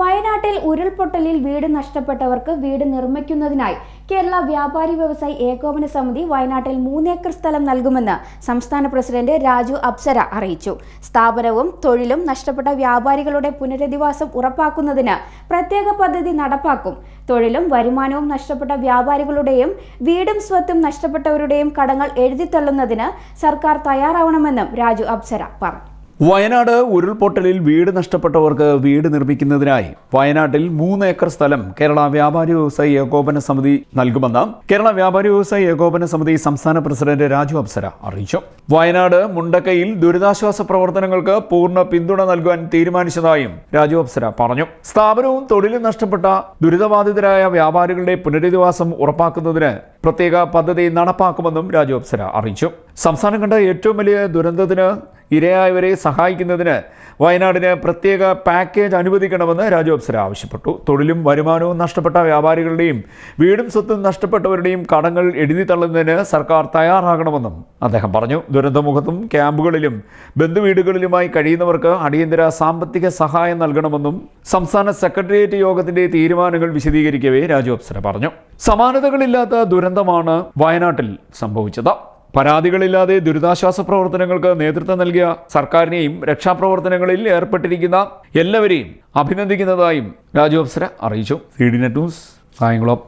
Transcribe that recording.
വയനാട്ടിൽ ഉരുൾപൊട്ടലിൽ വീട് നഷ്ടപ്പെട്ടവർക്ക് വീട് നിർമ്മിക്കുന്നതിനായി കേരള വ്യാപാരി വ്യവസായി ഏകോപന സമിതി വയനാട്ടിൽ മൂന്നേക്കർ സ്ഥലം നൽകുമെന്ന് സംസ്ഥാന പ്രസിഡന്റ് രാജു അപ്സര അറിയിച്ചു. സ്ഥാപനവും തൊഴിലും നഷ്ടപ്പെട്ട വ്യാപാരികളുടെ പുനരധിവാസം ഉറപ്പാക്കുന്നതിന് പ്രത്യേക പദ്ധതി നടപ്പാക്കും. തൊഴിലും വരുമാനവും നഷ്ടപ്പെട്ട വ്യാപാരികളുടെയും വീടും സ്വത്തും നഷ്ടപ്പെട്ടവരുടെയും കടങ്ങൾ എഴുതിത്തള്ളുന്നതിന് സർക്കാർ തയ്യാറാവണമെന്നും രാജു അപ്സര പറഞ്ഞു. വയനാട് ഉരുൾപൊട്ടലിൽ വീട് നഷ്ടപ്പെട്ടവർക്ക് വീട് നിർമ്മിക്കുന്നതിനായി വയനാട്ടിൽ മൂന്ന് ഏക്കർ സ്ഥലം കേരള വ്യാപാരി വ്യവസായി ഏകോപന സമിതി നൽകുമെന്ന് കേരള വ്യാപാരി വ്യവസായി ഏകോപന സമിതി സംസ്ഥാന പ്രസിഡന്റ് രാജു അപ്സര അറിയിച്ചു. വയനാട് മുണ്ടക്കയിൽ ദുരിതാശ്വാസ പ്രവർത്തനങ്ങൾക്ക് പൂർണ പിന്തുണ നൽകാൻ തീരുമാനിച്ചതായും രാജു അപ്സര പറഞ്ഞു. സ്ഥാപനവും തൊഴിലും നഷ്ടപ്പെട്ട ദുരിതബാധിതരായ വ്യാപാരികളുടെ പുനരധിവാസം ഉറപ്പാക്കുന്നതിന് പ്രത്യേക പദ്ധതി നടപ്പാക്കുമെന്നും രാജു അപ്സര അറിയിച്ചു. സംസ്ഥാനം കണ്ട ഏറ്റവും വലിയ ദുരന്തത്തിന് ഇരയായവരെ സഹായിക്കുന്നതിന് വയനാടിന് പ്രത്യേക പാക്കേജ് അനുവദിക്കണമെന്ന് രാജു ആവശ്യപ്പെട്ടു. തൊഴിലും വരുമാനവും നഷ്ടപ്പെട്ട വ്യാപാരികളുടെയും വീടും സ്വത്തും നഷ്ടപ്പെട്ടവരുടെയും കടങ്ങൾ എഴുതി തള്ളുന്നതിന് സർക്കാർ തയ്യാറാകണമെന്നും അദ്ദേഹം പറഞ്ഞു. ദുരന്തമുഖത്തും ക്യാമ്പുകളിലും ബന്ധുവീടുകളിലുമായി കഴിയുന്നവർക്ക് അടിയന്തര സാമ്പത്തിക സഹായം നൽകണമെന്നും സംസ്ഥാന സെക്രട്ടേറിയറ്റ് യോഗത്തിന്റെ തീരുമാനങ്ങൾ വിശദീകരിക്കവേ രാജു പറഞ്ഞു. സമാനതകളില്ലാത്ത ദുരന്തമാണ് വയനാട്ടിൽ സംഭവിച്ചത്. പരാതികളില്ലാതെ ദുരിതാശ്വാസ പ്രവർത്തനങ്ങൾക്ക് നേതൃത്വം നൽകിയ സർക്കാരിനെയും രക്ഷാപ്രവർത്തനങ്ങളിൽ ഏർപ്പെട്ടിരിക്കുന്ന എല്ലാവരെയും അഭിനന്ദിക്കുന്നതായും രാജു അപ്സര അറിയിച്ചു. C D net news Kayamkulam.